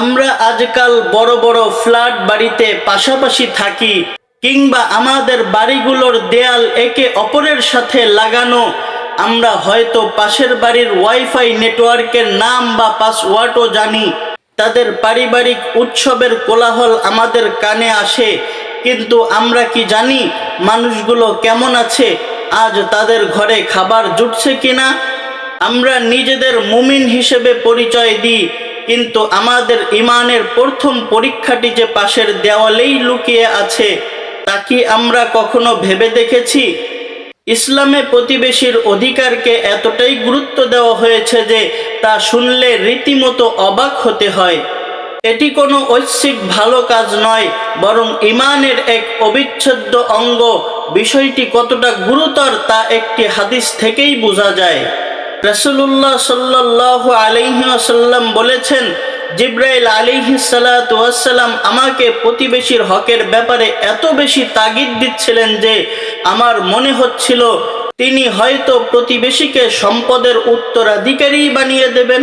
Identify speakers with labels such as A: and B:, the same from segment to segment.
A: আমরা আজকাল বড় বড় ফ্ল্যাট বাড়িতে পাশাপাশি থাকি, কিংবা আমাদের বাড়িগুলোর দেয়াল একে অপরের সাথে লাগানো, আমরা হয়তো পাশের বাড়ির ওয়াইফাই নেটওয়ার্কের নাম বা পাসওয়ার্ডও জানি। তাদের পারিবারিক উৎসবের কোলাহল আমাদের কানে আসে, কিন্তু আমরা কি জানি মানুষগুলো কেমন আছে, আজ তাদের ঘরে খাবার জুটছে কিনা? আমরা নিজেদের মুমিন হিসেবে পরিচয় দিই কিন্তু আমাদের ইমানের প্রথম পরীক্ষাটি যে পাশের দেওয়ালেই লুকিয়ে আছে, তা কি আমরা কখনো ভেবে দেখেছি? ইসলামে প্রতিবেশীর অধিকারকে এতটাই গুরুত্ব দেওয়া হয়েছে যে তা শুনলে রীতিমতো অবাক হতে হয়। এটি কোনো ঐচ্ছিক ভালো কাজ নয়, বরং ইমানের এক অবিচ্ছেদ্য অঙ্গ। বিষয়টি কতটা গুরুতর তা একটি হাদিস থেকেই বোঝা যায়। রসুল্লাহ সাল্লাহ আলিহাসাল্লাম বলেছেন, জিব্রাইল আলিহি সালাতাম আমাকে প্রতিবেশীর হকের ব্যাপারে এত বেশি তাগিদ দিচ্ছিলেন যে আমার মনে হচ্ছিল তিনি হয়তো প্রতিবেশীকে সম্পদের উত্তরাধিকারী বানিয়ে দেবেন।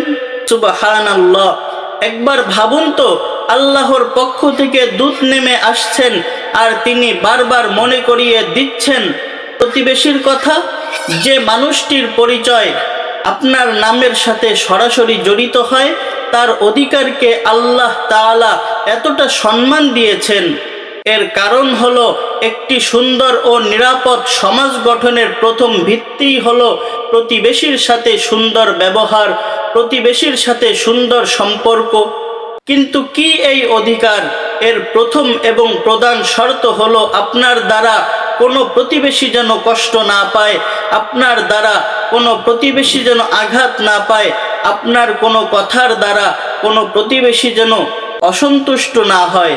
A: সুবাহান আল্লাহ একবার ভাবুন তো, আল্লাহর পক্ষ থেকে দূত নেমে আসছেন আর তিনি বারবার মনে করিয়ে দিচ্ছেন। প্রতিবেশীর কথা, যে মানুষটির পরিচয় আপনার নামের সাথে সরাসরি জড়িত হয়, তার অধিকারকে আল্লাহ তাআলা এতটা সম্মান দিয়েছেন। এর কারণ হলো, একটি সুন্দর ও নিরাপদ সমাজ গঠনের প্রথম ভিত্তিই হলো প্রতিবেশীর সাথে সুন্দর ব্যবহার, প্রতিবেশীর সাথে সুন্দর সম্পর্ক। কিন্তু কি এই অধিকার? এর প্রথম এবং প্রধান শর্ত হলো আপনার দ্বারা কোনো প্রতিবেশী যেন কষ্ট না পায়, আপনার দ্বারা কোনো প্রতিবেশী যেন আঘাত না পায়, আপনার কোনো কথার দ্বারা কোনো প্রতিবেশী যেন অসন্তুষ্ট না হয়।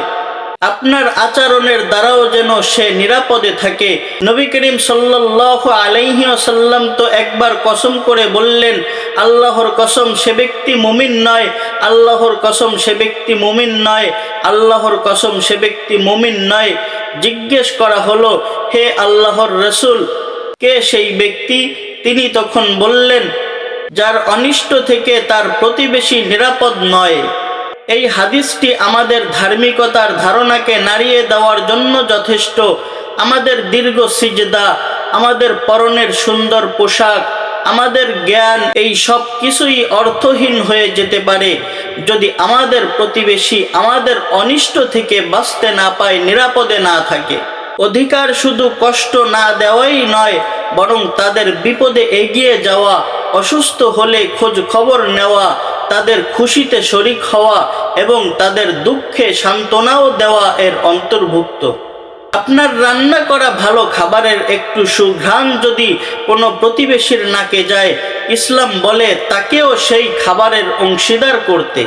A: আপনার আচরণের দ্বারাও যেন সে নিরাপদে থাকে। নবী করিম সাল্লাহ আলাইহি আসাল্লাম তো একবার কসম করে বললেন, আল্লাহর কসম সে ব্যক্তি মুমিন নয়, আল্লাহর কসম সে ব্যক্তি মুমিন নয়, আল্লাহর কসম সে ব্যক্তি মুমিন নয়। জিজ্ঞেস করা হলো, হে আল্লাহর রসুল, কে সেই ব্যক্তি? তিনি তখন বললেন, যার অনিষ্ট থেকে তার প্রতিবেশী নিরাপদ নয়। এই হাদিসটি আমাদের ধার্মিকতার ধারণাকে নাড়িয়ে দেওয়ার জন্য যথেষ্ট। আমাদের দীর্ঘ সিজদা, আমাদের পরনের সুন্দর পোশাক, আমাদের জ্ঞান, এই সব কিছুই অর্থহীন হয়ে যেতে পারে। যদি আমাদের প্রতিবেশী আমাদের অনিষ্ট থেকে বাঁচতে না পায়, নিরাপদে না থাকে। অধিকার শুধু কষ্ট না দেওয়াই নয়, বরং তাদের বিপদে এগিয়ে যাওয়া, অসুস্থ হলে খোঁজ খবর নেওয়া তাদের খুশিতে শরিক হওয়া এবং তাদের দুঃখে সান্ত্বনাও দেওয়া এর অন্তর্ভুক্ত। আপনার রান্না করা ভালো খাবারের একটু সুঘ্রাণ যদি কোনো প্রতিবেশীর নাকে যায়, ইসলাম বলে তাকেও সেই খাবারের অংশীদার করতে।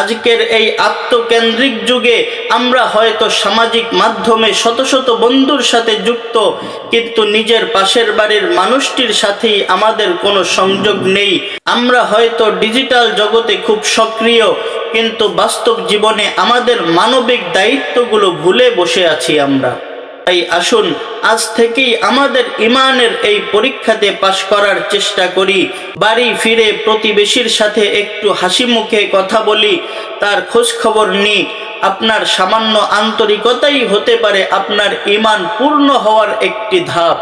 A: আজকের এই আত্মকেন্দ্রিক যুগে আমরা হয়তো সামাজিক মাধ্যমে শত শত বন্ধুর সাথে যুক্ত, কিন্তু নিজের পাশের বাড়ির মানুষটির সাথেই আমাদের কোনো সংযোগ নেই। আমরা হয়তো ডিজিটাল জগতে খুব সক্রিয়, কিন্তু বাস্তব জীবনে আমাদের মানবিক দায়িত্বগুলো ভুলে বসে আছি আমরা। তাই আসুন, আজ থেকেই আমাদের ইমানের এই পরীক্ষাতে পাশ করার চেষ্টা করি। বাড়ি ফিরে প্রতিবেশীর সাথে একটু হাসি মুখে কথা বলি, তার খোঁজ খবর নিই। আপনার সামান্য আন্তরিকতাই হতে পারে আপনার ইমান পূর্ণ হওয়ার একটি ধাপ।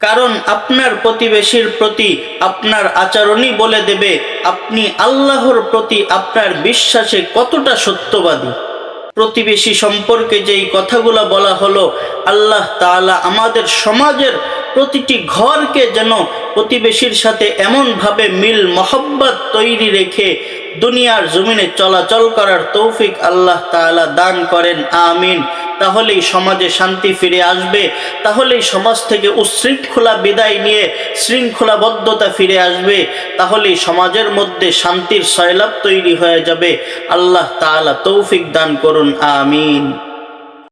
A: কারণ আপনার প্রতিবেশীর প্রতি আপনার আচরণই বলে দেবে, আপনি আল্লাহর প্রতি আপনার বিশ্বাসে কতটা সত্যবাদী। প্রতিবেশী সম্পর্কে যেই কথাগুলো বলা হলো, আল্লাহ তালা আমাদের সমাজের প্রতিটি ঘরকে যেন প্রতিবেশীর সাথে এমনভাবে মিল মহব্বত তৈরি রেখে দুনিয়ার জমিনে চলাচল করার তৌফিক আল্লাহ তালা দান করেন, আমিন। তাহলেই সমাজে শান্তি ফিরে আসবে, তাহলেই সমাজ থেকে উশৃঙ্খলা বিদায় নিয়ে শৃঙ্খলাবদ্ধতা ফিরে আসবে, তাহলেই সমাজের মধ্যে শান্তির সয়লাভ তৈরি হয়ে যাবে। আল্লাহ তাআলা তৌফিক দান করুন, আমিন।